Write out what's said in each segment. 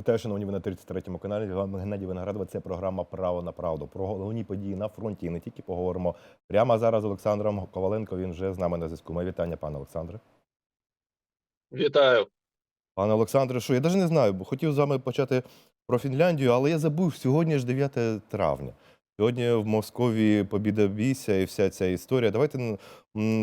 Вітаю, шановні, ви на 33-му каналі. Вам Геннадій Виноградова. Це програма Право на правду. Про головні події на фронті і не тільки поговоримо прямо зараз з Олександром Коваленко. Він вже з нами на зв'язку. Моє вітання, пане Олександре. Вітаю. Пане Олександре, що я навіть не знаю, бо хотів з вами почати про Фінляндію, але я забув, сьогодні ж 9 травня. Сьогодні в Московії побіда бійся і вся ця історія. Давайте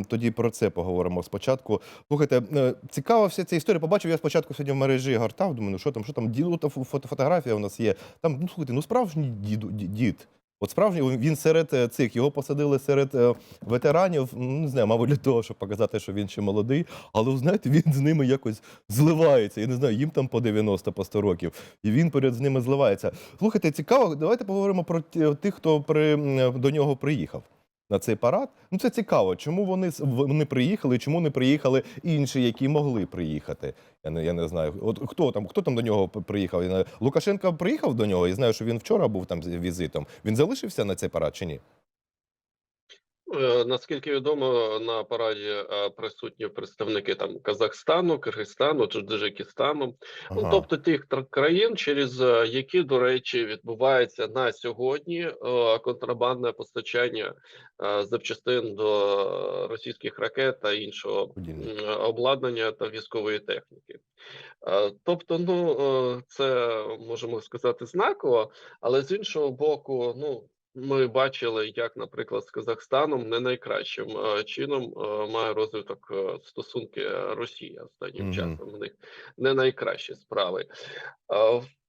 тоді про це поговоримо спочатку. Слухайте, е, цікава вся ця історія. Побачив я спочатку сьогодні в мережі гортав. Думаю, ну що там, що там, діду та фотографія у нас є. Там, ну слухайте, ну справжній діду, дід. От справжній він серед е, цих його посадили серед е, ветеранів. ну, Не знаю, мабуть, для того, щоб показати, що він ще молодий. Але знаєте, він з ними якось зливається. Я не знаю, їм там по 90, по 100 років, і він поряд з ними зливається. Слухайте, цікаво. Давайте поговоримо про тих, хто при, до нього приїхав. На цей парад, ну це цікаво. Чому вони вони приїхали? Чому не приїхали інші, які могли приїхати? Я не я не знаю. От хто там, хто там до нього приїхав? Лукашенко приїхав до нього і знаю, що він вчора був там з візитом. Він залишився на цей парад чи ні? Е, Наскільки відомо, на параді е, присутні представники там Казахстану, Киргизстану, Таджикистану, ну тобто тих країн, через е, які, до речі, відбувається на сьогодні контрабандне постачання запчастин до російських ракет та іншого обладнання та військової техніки. Тобто, ну це можемо сказати знаково, але з іншого боку, ну. Ми бачили, як, наприклад, з Казахстаном не найкращим е, чином е, має розвиток е, стосунки Росія останнім Мгм. часом. В них не найкращі справи.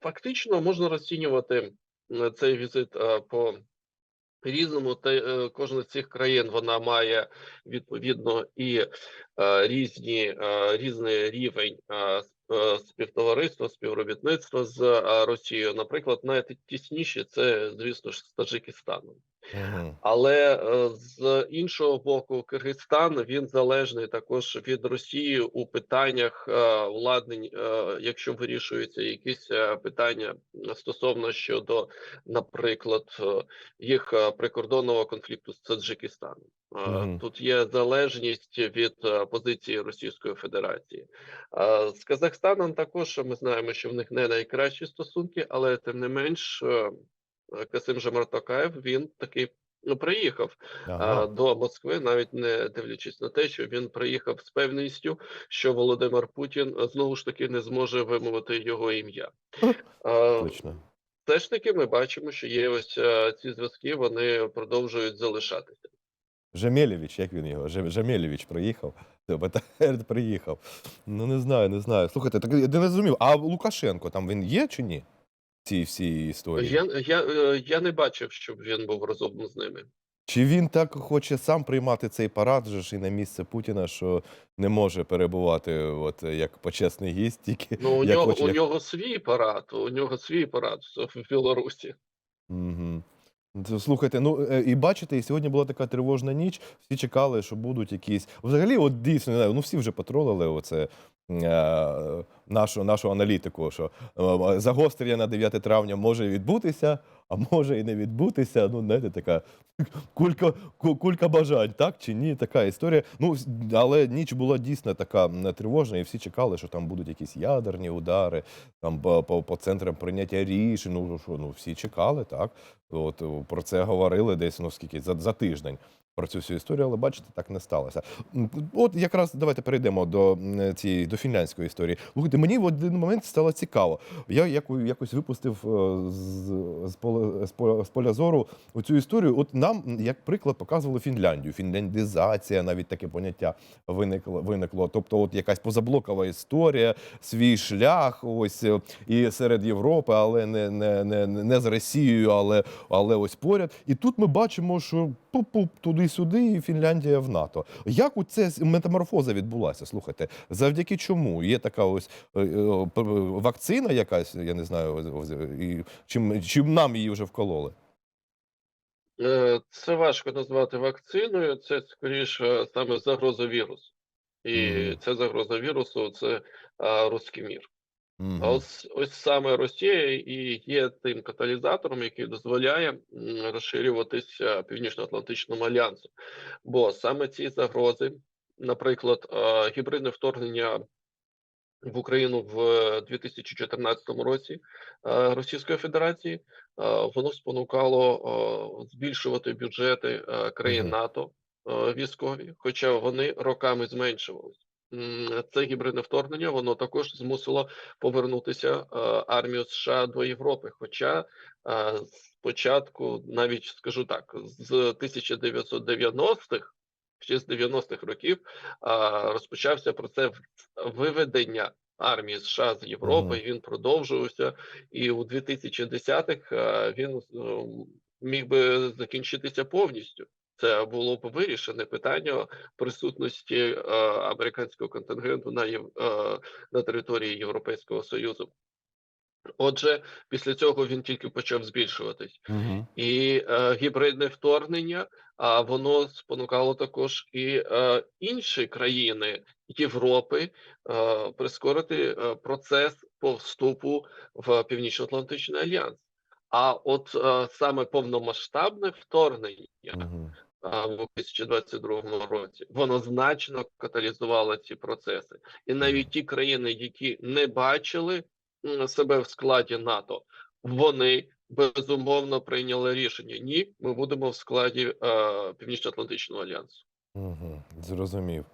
Фактично можна розцінювати цей візит по різному. Та кожна з цих країн вона має відповідно і різні різний рівень співтовариства, співробітництва з е, Росією. Наприклад, найтісніші це, звісно ж, з Таджикистаном. Але е, з іншого боку, Киргизстан він залежний також від Росії у питаннях е, владнень, е, якщо вирішуються якісь е, питання стосовно щодо, наприклад, е, їх е, прикордонного конфлікту з Таджикистаном. Е, Тут є залежність від е, позиції Російської Федерації. З Казахстаном також ми знаємо, що в них не найкращі стосунки, але тим не менш. е, Касим Жамартокаєв він таки ну, приїхав Ага. до Москви, навіть не дивлячись на те, що він приїхав з певністю, що Володимир Путін знову ж таки не зможе вимовити його ім'я. Точно. Все ж таки, ми бачимо, що є ось ці зв'язки, вони продовжують залишатися. Жемелєвич, як він його? Жем- Жемелєвич приїхав. Приїхав. Ну не знаю, не знаю. Слухайте, так я не зрозумів. А Лукашенко там він є чи ні? В цій історії? Я, я, е, я не бачив, щоб він був разом з ними. Чи він так хоче сам приймати цей парад же ж і на місце Путіна, що не може перебувати от як почесний гість, тільки Ну у як нього хоче, у як... нього свій парад, у нього свій парад в в Білорусі. Угу. Слухайте, ну е, і бачите, і сьогодні була така тривожна ніч. Всі чекали, що будуть якісь. Взагалі, от дійсно, не знаю, ну всі вже потролили оце е, нашу, нашу аналітику, що е, загострення на 9 травня може відбутися, а може і не відбутися. Ну, знаєте, така кулька, кулька бажань, так чи ні? Така історія. Ну, але ніч була дійсно така тривожна, і всі чекали, що там будуть якісь ядерні удари, там по, по, по центрам прийняття рішень. Ну, що, ну всі чекали, так. От про це говорили десь ну скільки за, за тиждень. Про цю всю історію, але бачите, так не сталося. От якраз давайте перейдемо до цієї до фінляндської історії. Слухайте, мені в один момент стало цікаво. Я якось випустив е, з, з, поля, з, поля, з у зору цю історію. От нам, як приклад, показували Фінляндію. Фінляндизація, навіть таке поняття виникло. виникло. Тобто, от якась позаблокова історія, свій шлях, ось е, і серед Європи, але не, не, не, не з Росією, але, але ось поряд. І тут ми бачимо, що пуп-пуп туди-сюди, і Фінляндія в НАТО. Як у це метаморфоза відбулася? Слухайте, завдяки чому? Є така ось е, е, п- вакцина якась, я не знаю, і чим, чим нам її вже вкололи? Е, Це важко назвати вакциною, це скоріше саме загроза вірусу. І Мгм. ця загроза вірусу це а, руський мір. Мгм. А ось, ось саме Росія і є тим каталізатором, який дозволяє розширюватися Північно-Атлантичному альянсу. Бо саме ці загрози, наприклад, гібридне вторгнення в Україну в 2014 році е, Російської Федерації, воно спонукало збільшувати бюджети країн. НАТО військові, хоча вони роками зменшувалися. Це гібридне вторгнення, воно також змусило повернутися е, армію США до Європи. Хоча е, спочатку, навіть скажу так, з 1990-х, ще з 90-х років, а, розпочався процес виведення армії США з Європи. Мгм. Він продовжувався, і у 2010-х а, він е, міг би закінчитися повністю. Це було б вирішене питання присутності е, американського контингенту на Єв... е, на території Європейського Союзу. Отже, після цього він тільки почав збільшуватись. Мгм. І е, гібридне вторгнення, а воно спонукало також і е, інші країни Європи е, прискорити е, процес по вступу в Північно-Атлантичний альянс. А от е, саме повномасштабне вторгнення Мгм. В 2022 році воно значно каталізувало ці процеси, і навіть ті країни, які не бачили себе в складі НАТО, вони безумовно прийняли рішення: ні, ми будемо в складі е, Північно-Атлантичного альянсу. Мгм. Зрозумів.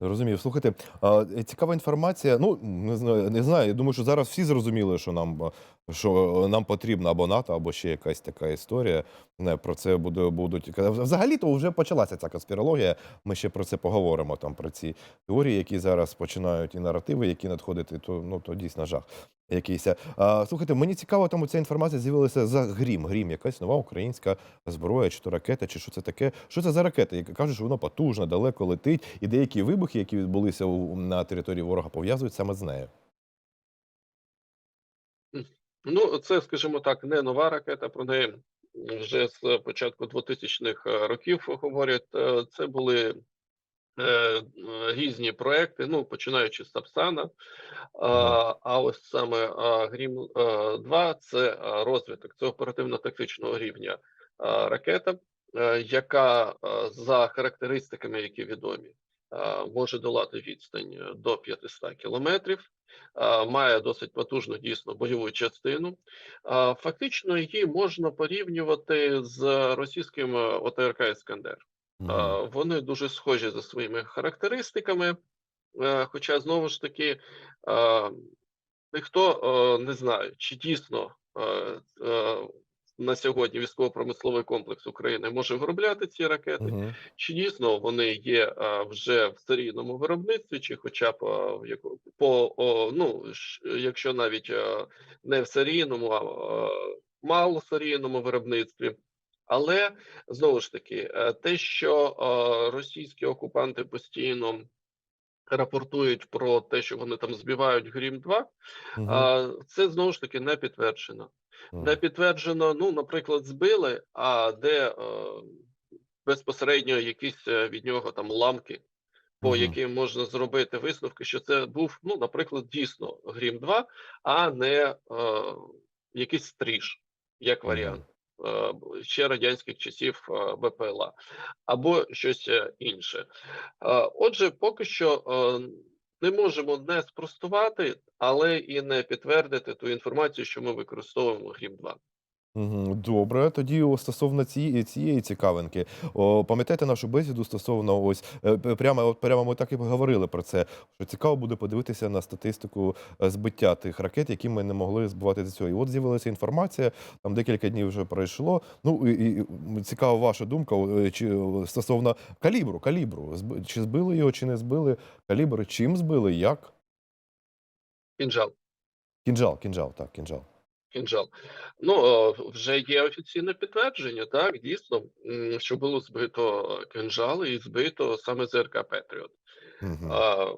Зрозумів. Слухайте, е, цікава інформація. Ну, не знаю, не знаю. Я думаю, що зараз всі зрозуміли, що нам, а, що нам потрібна або НАТО, або ще якась така історія. Не, про це буде, будуть. Взагалі-то вже почалася ця конспірологія. Ми ще про це поговоримо. Там про ці теорії, які зараз починають, і наративи, які надходити, то ну то дійсно жах. Якийсь. А, слухайте, мені цікаво, там ця інформація з'явилася за грім. Грім, якась нова українська зброя, чи то ракета, чи що це таке. Що це за ракета? Яка кажуть, що воно потужно, далеко летить, і деякі вибухи, які відбулися на території ворога, пов'язують саме з нею. Ну, це, скажімо так, не нова ракета. Про неї вже з початку 2000-х років говорять. Е, Це були е, е, різні проекти, ну починаючи з Сапсана. А, ось саме Грім 2 це розвиток, це оперативно-тактичного рівня ракета, е, яка за характеристиками, які відомі, може долати відстань е, до 500 кілометрів, має досить потужну дійсно бойову частину. Фактично її можна порівнювати з російським е, ОТРК Іскандер. Вони дуже схожі за своїми характеристиками, е, хоча знову ж таки ніхто е, не знає, чи дійсно на сьогодні військово-промисловий комплекс України може виробляти ці ракети, Мгм. чи дійсно вони є е, вже в серійному виробництві, чи хоча б яко- по о, ну якщо навіть е, не в серійному, а е, малосерійному виробництві. Але знову ж таки, е, те, що е, російські окупанти постійно рапортують про те, що вони там збивають Грім 2 Мгм. а, це знову ж таки не підтверджено. Не підтверджено, ну, наприклад, збили, а де е, безпосередньо якісь е, від нього там ламки, по яким можна зробити висновки, що це був, ну, наприклад, дійсно Грім 2, а не е, якийсь стріж, як варіант. е, Ще радянських часів е, БПЛА або щось інше. Отже, поки що не можемо не спростувати, але і не підтвердити ту інформацію, що ми використовуємо Грім 2. Мгм. Добре, тоді о, стосовно цієї, цієї цікавинки. О, пам'ятаєте нашу бесіду стосовно ось е, п- прямо, от прямо ми так і говорили про це. Що цікаво буде подивитися на статистику е, збиття тих ракет, які ми не могли збивати до цього. І от з'явилася інформація, там декілька днів вже пройшло. Ну і, і м, цікава ваша думка, о, е, чи о, стосовно калібру, калібру. Зби- Чи збили його, чи не збили калібр, чим збили, як? Кінжал. Кінжал, кінжал, так, кінжал. Кінжал. Ну, е, вже є офіційне підтвердження, так, дійсно, що було збито кінжали і збито саме ЗРК Петріот. Угу. А,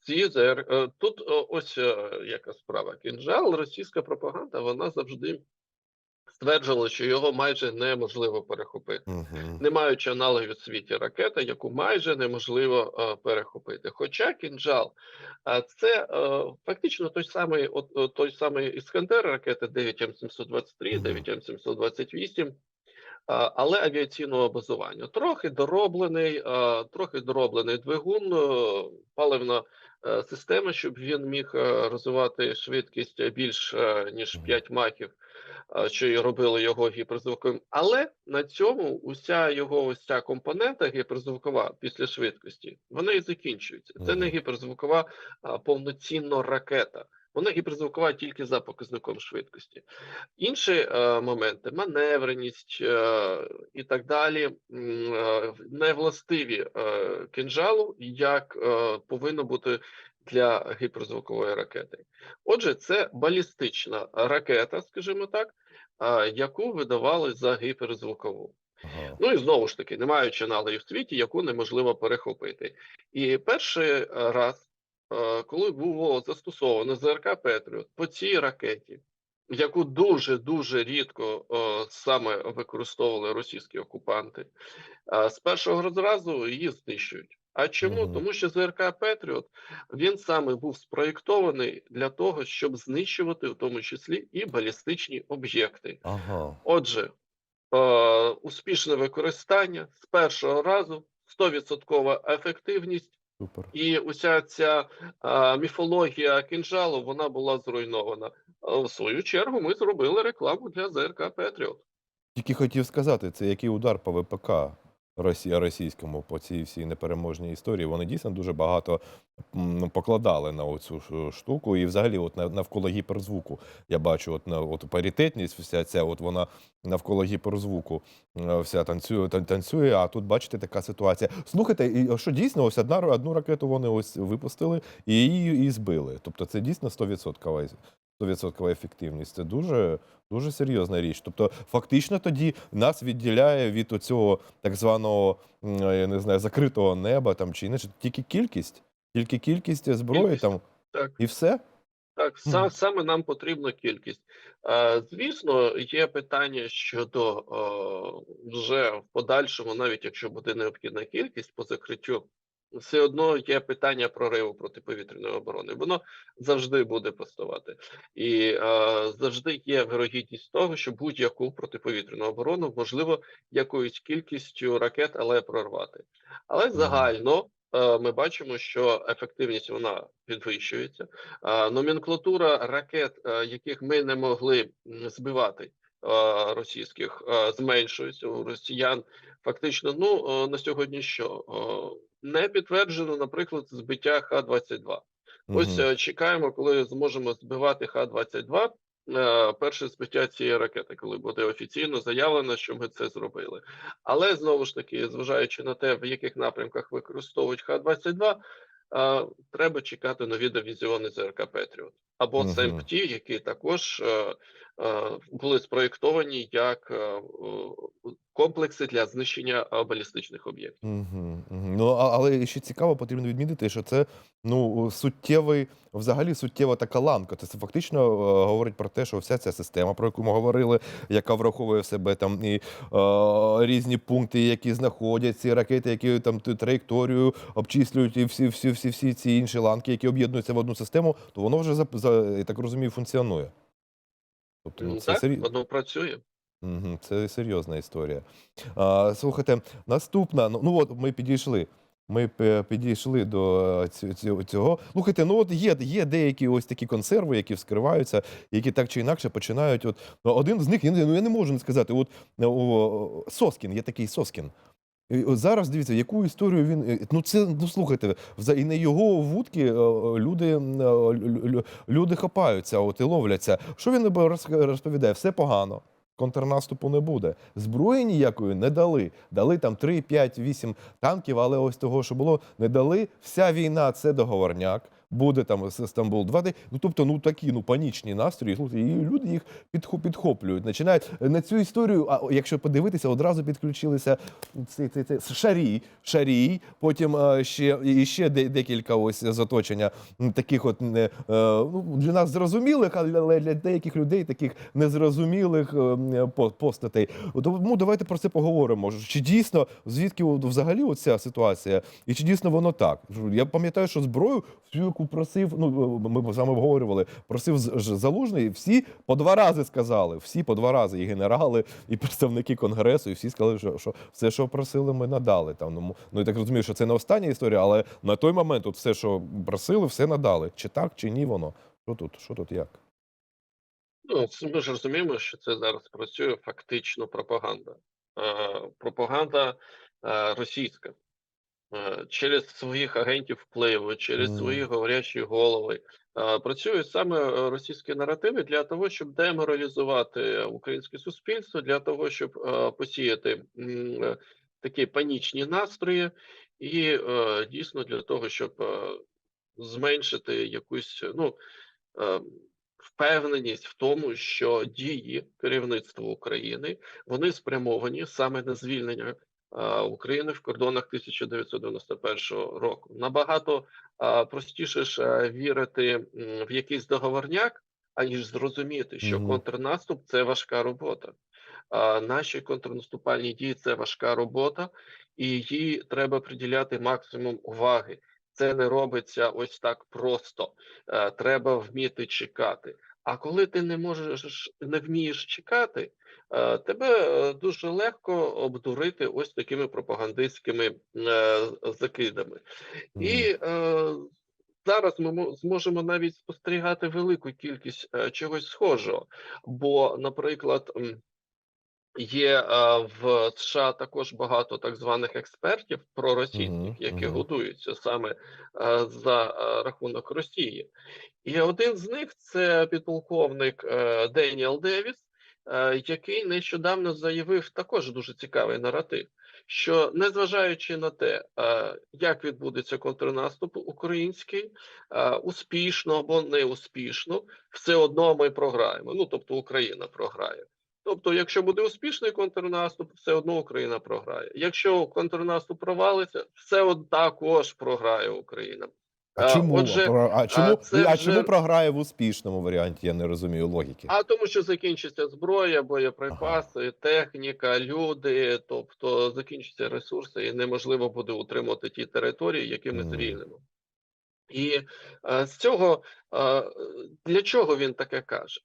ці ЗР... е, Тут ось е, яка справа. Кінжал, російська пропаганда, вона завжди стверджувала, що його майже неможливо перехопити. Мгм. не маючи аналогів у світі ракета, яку майже неможливо е, перехопити. Хоча кінжал, а це е, фактично той самий, от, от той самий іскандер ракети 9М723, Мгм. 9М728, а, але авіаційного базування. Трохи дороблений, трохи дороблений двигун, е, паливна е, системи, щоб він міг е, розвивати швидкість е, більш е, ніж Мгм. 5 махів, е, що і робило його гіперзвуковим. Але на цьому уся його ось ця компонента гіперзвукова після швидкості, вона і закінчується. Це не гіперзвукова а повноцінно ракета. Вона гіперзвукова тільки за показником швидкості. Інші е, моменти, маневреність е, і так далі, е, не властиві е, кинжалу, як е, повинно бути для гіперзвукової ракети. Отже, це балістична ракета, скажімо так, яку видавали за гіперзвукову. Ага. Ну і знову ж таки, не маючи аналогів в світі, яку неможливо перехопити. І перший раз, коли було застосовано ЗРК Петріот по цій ракеті, яку дуже дуже рідко саме використовували російські окупанти, з першого розразу її знищують. А чому? Мгм. Тому що ЗРК Петріот він саме був спроєктований для того, щоб знищувати в тому числі і балістичні об'єкти. Ага. Отже, е, успішне використання з першого разу, 100% ефективність, Супер. і уся ця е, міфологія кинжалу вона була зруйнована. Е, В свою чергу ми зробили рекламу для ЗРК Петріот. Тільки хотів сказати, це який удар по ВПК Росія російському по цій всій непереможній історії. Вони дійсно дуже багато ну, покладали на оцю штуку. І взагалі, от нав- навколо гіперзвуку, я бачу, от на от паритетність, вся ця, от вона навколо гіперзвуку е, вся танцює, танцює. А тут бачите така ситуація. Слухайте, і що дійсно, ось одна одну ракету вони ось випустили і її і збили. Тобто, це дійсно 100% 100% ефективність. Це дуже Дуже серйозна річ. Тобто, фактично тоді нас відділяє від оцього так званого, я не знаю, закритого неба там чи інше, тільки кількість, тільки кількість зброї Кількість, там так. і все. Так, са, Мгм. саме нам потрібна кількість. Е, звісно, є питання щодо е, вже в подальшому, навіть якщо буде необхідна кількість по закриттю, все одно є питання прориву протиповітряної оборони. Воно завжди буде поставати. І е, завжди є вирогідність того, що будь-яку протиповітряну оборону можливо якоюсь кількістю ракет, але прорвати. Але загально. е, Ми бачимо, що ефективність вона підвищується. Номенклатура ракет, е, яких ми не могли збивати е, російських, е, зменшується у росіян. Фактично, ну е, на сьогодні що Е, не підтверджено, наприклад, збиття Х-22. Ось е, чекаємо, коли зможемо збивати Х-22. е, Перше збиття цієї ракети, коли буде офіційно заявлено, що ми це зробили. Але знову ж таки, зважаючи на те, в яких напрямках використовують Х-22, е, треба чекати нові дивізіони ЗРК Петріот або Мгм. СМПТ, які також були спроєктовані як комплекси для знищення балістичних об'єктів. Мгм, мгм. Ну, але ще цікаво, потрібно відмітити, що це ну, суттєвий, взагалі суттєва така ланка. Це фактично е, говорить про те, що вся ця система, про яку ми говорили, яка враховує в себе там і е, різні пункти, які знаходять ці ракети, які там ту траєкторію обчислюють, і всі, всі, всі, всі ці інші ланки, які об'єднуються в одну систему, то воно вже за, за я так розумію, функціонує. Тобто, ну, Ну, це так, серйозно. воно працює. Це серйозна історія. Слухайте, наступна. Ну, ну от ми підійшли. Ми підійшли до е, цього. Слухайте, ну от є, є деякі ось такі консерви, які вскриваються, які так чи інакше починають. От ну, один з них, я ну, я не можу не сказати. От е, о, Соскін, є такий Соскін. Зараз дивіться, яку історію він. е, Ну це ну слухайте, і на його вудки люди, лю- лю- люди хапаються, от і ловляться. Що він розповідає? Все погано. Контрнаступу не буде. Зброї ніякої не дали. Дали там 3, 5, 8 танків, але ось того, що було, не дали. Вся війна це договорняк. Буде там Стамбул 2 Ну тобто, ну такі ну панічні настрої. І люди їх підхо- підхоплюють. Починають на цю історію. А якщо подивитися, одразу підключилися цей, цей, цей шарій, шарій. Потім е, ще і ще декілька ось з оточення м, таких, от не е, ну для нас зрозумілих, але для деяких людей таких незрозумілих е, постатей. Тому давайте про це поговоримо. Чи дійсно звідки взагалі оця ситуація, і чи дійсно воно так? Я пам'ятаю, що зброю, всю, яку просив, ну ми вами обговорювали, просив залужний. Всі по два рази сказали. Всі по два рази, і генерали, і представники конгресу, і всі сказали, що, що все, що просили, ми надали. Там ну, ну я так розумію, що це не остання історія, але на той момент от все, що просили, все надали. Чи так, чи ні, воно що тут? Що тут як? Ну, ми ж розуміємо, що це зараз працює фактично пропаганда. Е, пропаганда е, російська. Е, через своїх агентів впливу, через свої говорячі голови. Е, Працюють саме е, російські наративи для того, щоб деморалізувати українське суспільство, для того, щоб посіяти такі панічні настрої, і дійсно для того, щоб зменшити якусь ну впевненість в тому, що дії керівництва України вони спрямовані саме на звільнення України в кордонах 1991 року. Набагато е, простіше ж е, вірити в якийсь договорняк, аніж зрозуміти, що контрнаступ це важка робота. Наші контрнаступальні дії це важка робота, і їй треба приділяти максимум уваги. Це не робиться ось так просто. Е, Треба вміти чекати. А коли ти не можеш не вмієш чекати, е, тебе е, дуже легко обдурити ось такими пропагандистськими е, закидами. І е, зараз ми зможемо навіть спостерігати велику кількість чогось схожого. Бо, наприклад, є в США також багато так званих експертів проросійських, які мгм. готуються саме за рахунок Росії. І один з них це підполковник е, Деніел Девіс, е, який нещодавно заявив також дуже цікавий наратив, що незважаючи на те, як відбудеться контрнаступ український, успішно або неуспішно, все одно ми програємо. Ну тобто Україна програє. Тобто, якщо буде успішний контрнаступ, все одно Україна програє. Якщо контрнаступ провалиться, все одно також програє Україна. А А, чому? отже, а чому, це а вже- чому програє в успішному варіанті? Я не розумію логіки. А тому, що закінчиться зброя, боєприпаси, техніка, люди, тобто закінчаться ресурси, і неможливо буде утримувати ті території, які ми звільнимо. І е, з цього е, для чого він таке каже?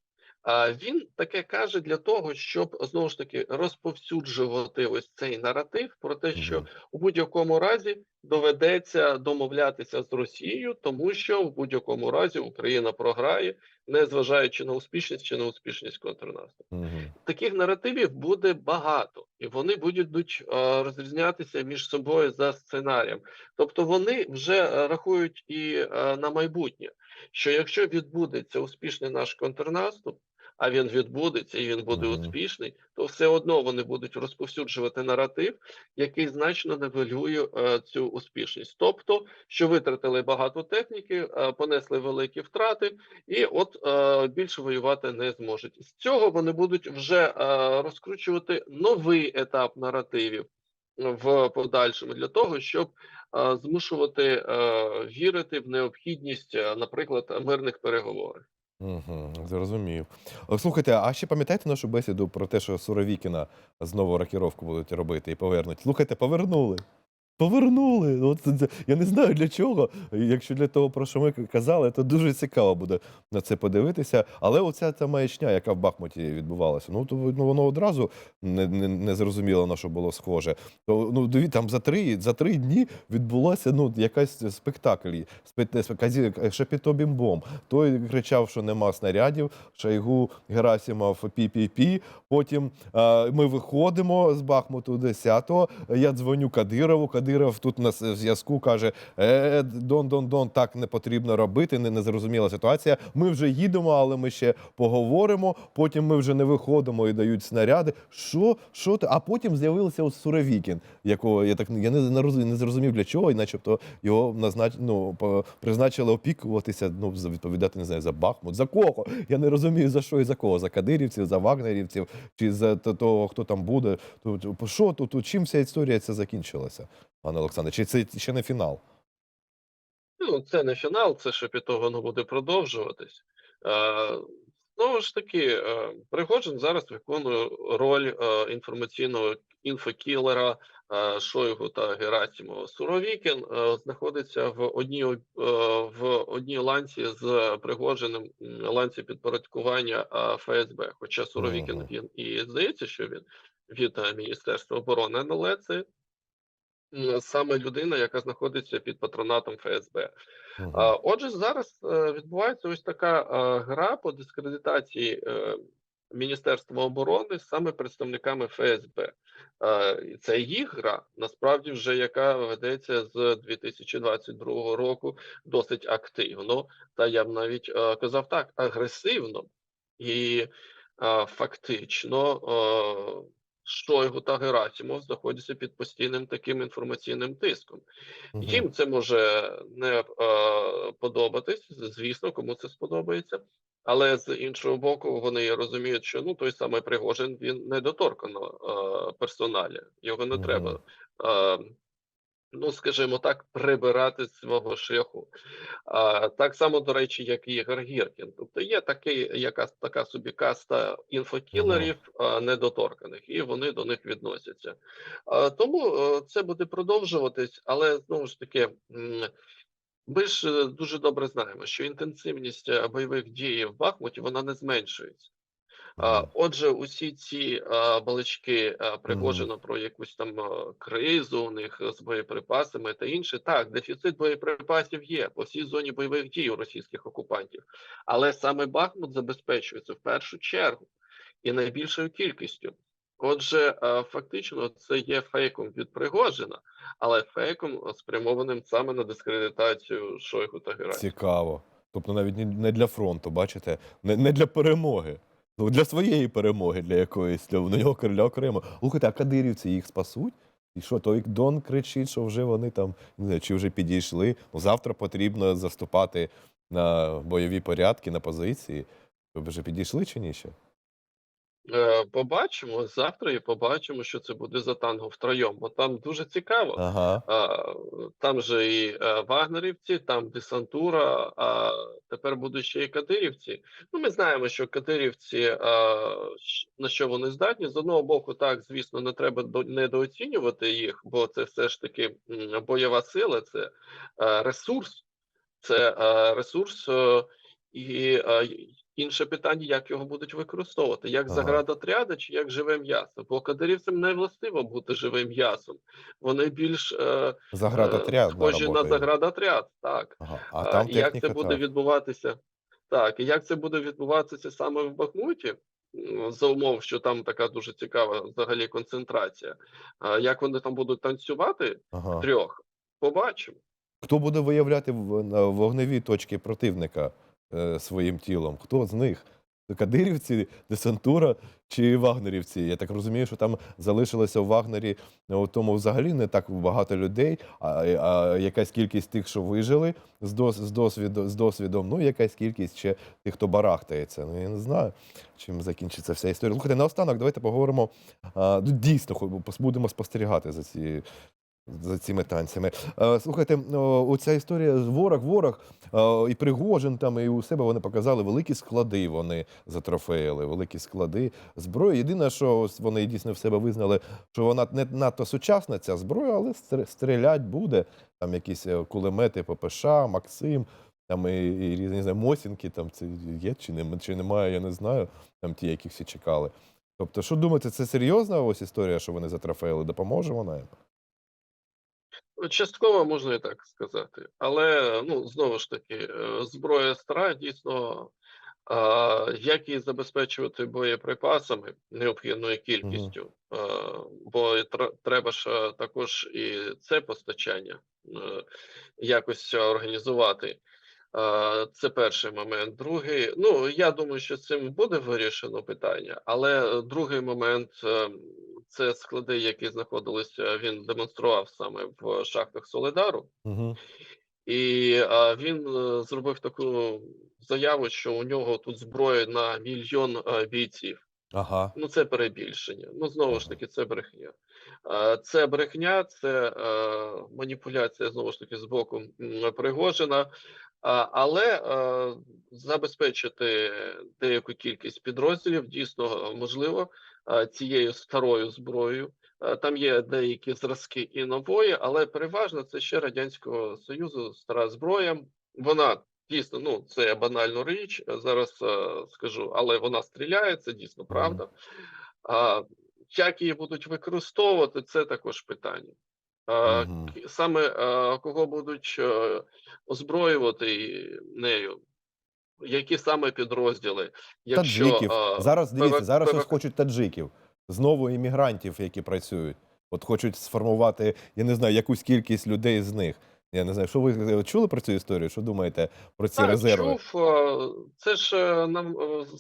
А він таке каже для того, щоб знову ж таки розповсюджувати ось цей наратив про те, що у будь-якому разі доведеться домовлятися з Росією, тому що в будь-якому разі Україна програє, незважаючи на успішність чи неуспішність контрнаступу. Мгм. Таких наративів буде багато, і вони будуть розрізнятися між собою за сценарієм. Тобто вони вже рахують і на майбутнє, що якщо відбудеться успішний наш контрнаступ, а він відбудеться і він буде успішний, то все одно вони будуть розповсюджувати наратив, який значно нивелює е, цю успішність. Тобто, що витратили багато техніки, е, понесли великі втрати, і от е, більше воювати не зможуть. З цього вони будуть вже е, розкручувати новий етап наративів в подальшому для того, щоб е, змушувати е, вірити в необхідність, е, наприклад, мирних переговорів. Угу, зрозумів. О, Слухайте, а ще пам'ятаєте нашу бесіду про те, що Суровікіна знову рокіровку будуть робити і повернуть? Слухайте, повернули. Повернули. От я не знаю для чого. Якщо для того, про що ми казали, то дуже цікаво буде на це подивитися. Але оця ця маячня, яка в Бахмуті відбувалася, ну то ну, воно одразу не, не, не зрозуміло на що було схоже. То ну диві, там за три, за три дні відбулася ну якась спектакль. Шепіто бімбом. Той кричав, що нема снарядів. Шойгу Герасимов пі-пі-пі. Потім е, ми виходимо з Бахмуту 10-го. Я дзвоню Кадирову. Кадиров тут на зв'язку каже: е, Дон, Дон, Дон, так не потрібно робити. Не незрозуміла ситуація. Ми вже їдемо, але ми ще поговоримо. Потім ми вже не виходимо і дають снаряди. Що? Що ти? А потім з'явився ось Суровікін, якого я так я не, не, зрозумів для чого, і начебто його назнач... ну, призначили опікуватися, ну, відповідати не знаю, за Бахмут. За кого? Я не розумію за що і за кого. За кадирівців, за вагнерівців, чи за того, хто там буде. Тут що тут чим вся історія ця закінчилася, пане Олександре? Чи це ще не фінал? Ну, це не фінал, це ще під того воно буде продовжуватись. Е, Знову ж таки, е, Пригожин зараз виконує роль е, інформаційного інфокілера е, Шойгу та Герасимова. Суровікін е, знаходиться в одній е, в одній ланці з Пригожиним ланці підпорядкування е, ФСБ. Хоча Суровікін він і здається, що він від Міністерства оборони, але це саме людина, яка знаходиться під патронатом ФСБ. Мгм. А, Отже, зараз е, відбувається ось така е, гра по дискредитації е, Міністерства оборони саме представниками ФСБ. Е, Це їх гра, насправді, вже яка ведеться з 2022 року досить активно, та я б навіть е, казав так, агресивно і е, фактично. Шойгу та Герасимов знаходяться під постійним таким інформаційним тиском. Їм це може не е, подобатись, звісно, кому це сподобається. Але з іншого боку, вони розуміють, що ну той самий Пригожин він недоторкано е, персоналі. Його не Мгм. треба, е, ну скажімо так, прибирати з свого шляху. А, так само, до речі, як і Ігор Гіркін. Тобто є такий, якась така собі каста інфокілерів а, недоторканих, і вони до них відносяться. А, тому е, це буде продовжуватись, але знову ж таки. Ми ж е, дуже добре знаємо, що інтенсивність е, бойових дій в Бахмуті вона не зменшується. Отже, усі ці балачки Пригожина про якусь там кризу у них з боєприпасами та інше. Так, дефіцит боєприпасів є по всій зоні бойових дій у російських окупантів, але саме Бахмут забезпечується в першу чергу і найбільшою кількістю. Отже, фактично це є фейком від Пригожина, але фейком спрямованим саме на дискредитацію Шойгу та Герасимова. Цікаво. Тобто навіть не- для фронту, бачите, не для перемоги. Ну, для своєї перемоги, для якоїсь, для, на нього короля окремо. Слухайте, а кадирівці їх спасуть? І що, той Дон кричить, що вже вони там, не знаю, чи вже підійшли. Ну, завтра потрібно заступати на бойові порядки, на позиції. Ви вже підійшли чи ні ще? Е, Побачимо завтра і побачимо, що це буде за танго втроєм, бо там дуже цікаво. Ага. А, там же і е, вагнерівці, там десантура, а тепер будуть ще і кадирівці. Ну, ми знаємо, що кадирівці а, на що вони здатні. З одного боку, так звісно, не треба недооцінювати їх, бо це все ж таки бойова сила, це е, ресурс, це е, ресурс. е, І е, інше питання, як його будуть використовувати, як Ага. заградотряди чи як живе м'ясо. Бо кадирівцям не властиво бути живим м'ясом. Вони більш е, Заградотряд. е, схожі на заградотряд, так. Ага. А там і як це буде так. відбуватися? Так, і як це буде відбуватися саме в Бахмуті, за умов, що там така дуже цікава взагалі концентрація. А як вони там будуть танцювати Ага. трьох? Побачимо. Хто буде виявляти в- вогневі точки противника е, своїм тілом? Хто з них? Кадирівці, десантура чи вагнерівці? Я так розумію, що там залишилося у Вагнері е, у тому взагалі не так багато людей, а, а якась кількість тих, що вижили з, дос, з, досвіду, з досвідом, ну якась кількість ще тих, хто барахтається. Ну я не знаю, чим закінчиться вся історія. Слухайте, наостанок, давайте поговоримо. А, ну, дійсно, будемо спостерігати за цією за цими танцями. Е, Слухайте, оця історія з ворог, ворог е, і Пригожин там, і у себе вони показали великі склади. Вони затрофеїли, великі склади зброї. Єдине, що вони дійсно в себе визнали, що вона не надто сучасна ця зброя, але стрілять буде. Там якісь е, кулемети ППШ, Максим. Там і, і різні знаю, Мосінки, там це є чи, не, чи немає, я не знаю. Там ті, які всі чекали. Тобто, що думаєте, це серйозна ось історія, що вони затрофеїли? Допоможе вона їм? Частково можна і так сказати, але ну знову ж таки, е, зброя стара дійсно. Як її забезпечувати боєприпасами необхідною кількістю, бо тр- треба ж е, також і це постачання е, якось організувати. Це перший момент. Другий, ну я думаю, що з цим буде вирішено питання, але е, другий момент е, це склади, які знаходилися. Він демонстрував саме в шахтах Соледару. Угу. І він е, зробив таку заяву, що у нього тут зброя на мільйон е, бійців. Ага. Ну це перебільшення. Ну знову ж таки, це брехня. Е, Це брехня, це е, маніпуляція знову ж таки з боку Пригожина. Але забезпечити деяку кількість підрозділів дійсно можливо цією старою зброєю. Там є деякі зразки і нової, але переважно це ще радянського союзу стара зброя. Вона дійсно ну це банальна річ. Зараз скажу, але вона стріляє. Це дійсно правда. А як її будуть використовувати, це також питання. Саме кого будуть озброювати нею, які саме підрозділи, якщо таджиків. зараз дивіться, зараз ось хочуть таджиків. Знову іммігрантів, які працюють. От хочуть сформувати, я не знаю, якусь кількість людей з них. Я не знаю, що ви е, чули про цю історію? Що думаєте про ці Так, резерви? чув, е, це ж е, нам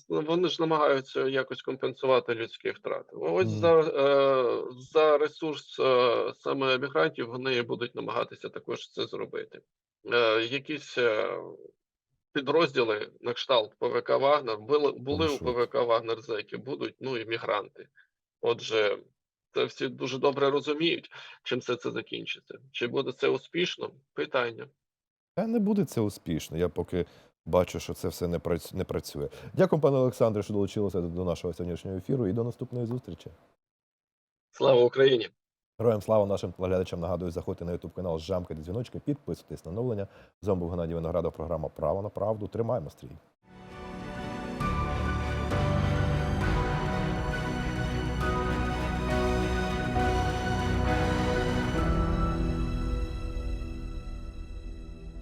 вони ж намагаються якось компенсувати людські втрати. Ось Мгм. за, за ресурс саме мігрантів вони будуть намагатися також це зробити. Якісь підрозділи на кшталт ПВК Вагнер були, були у? ПВК Вагнер зеки, будуть ну і мігранти. Отже, це всі дуже добре розуміють, чим все це закінчиться. Чи буде це успішно? Питання. Та не буде це успішно. Я поки бачу, що це все не не працює. Дякую, пане Олександре, що долучилися до нашого сьогоднішнього ефіру і до наступної зустрічі. Слава Україні! Героям слава нашим глядачам. Нагадую, заходьте на ютуб канал Жамки до дзвіночки, підписуйтесь на оновлення. З вами був Геннадій Виноградов, програма Право на правду. Тримаємо стрій.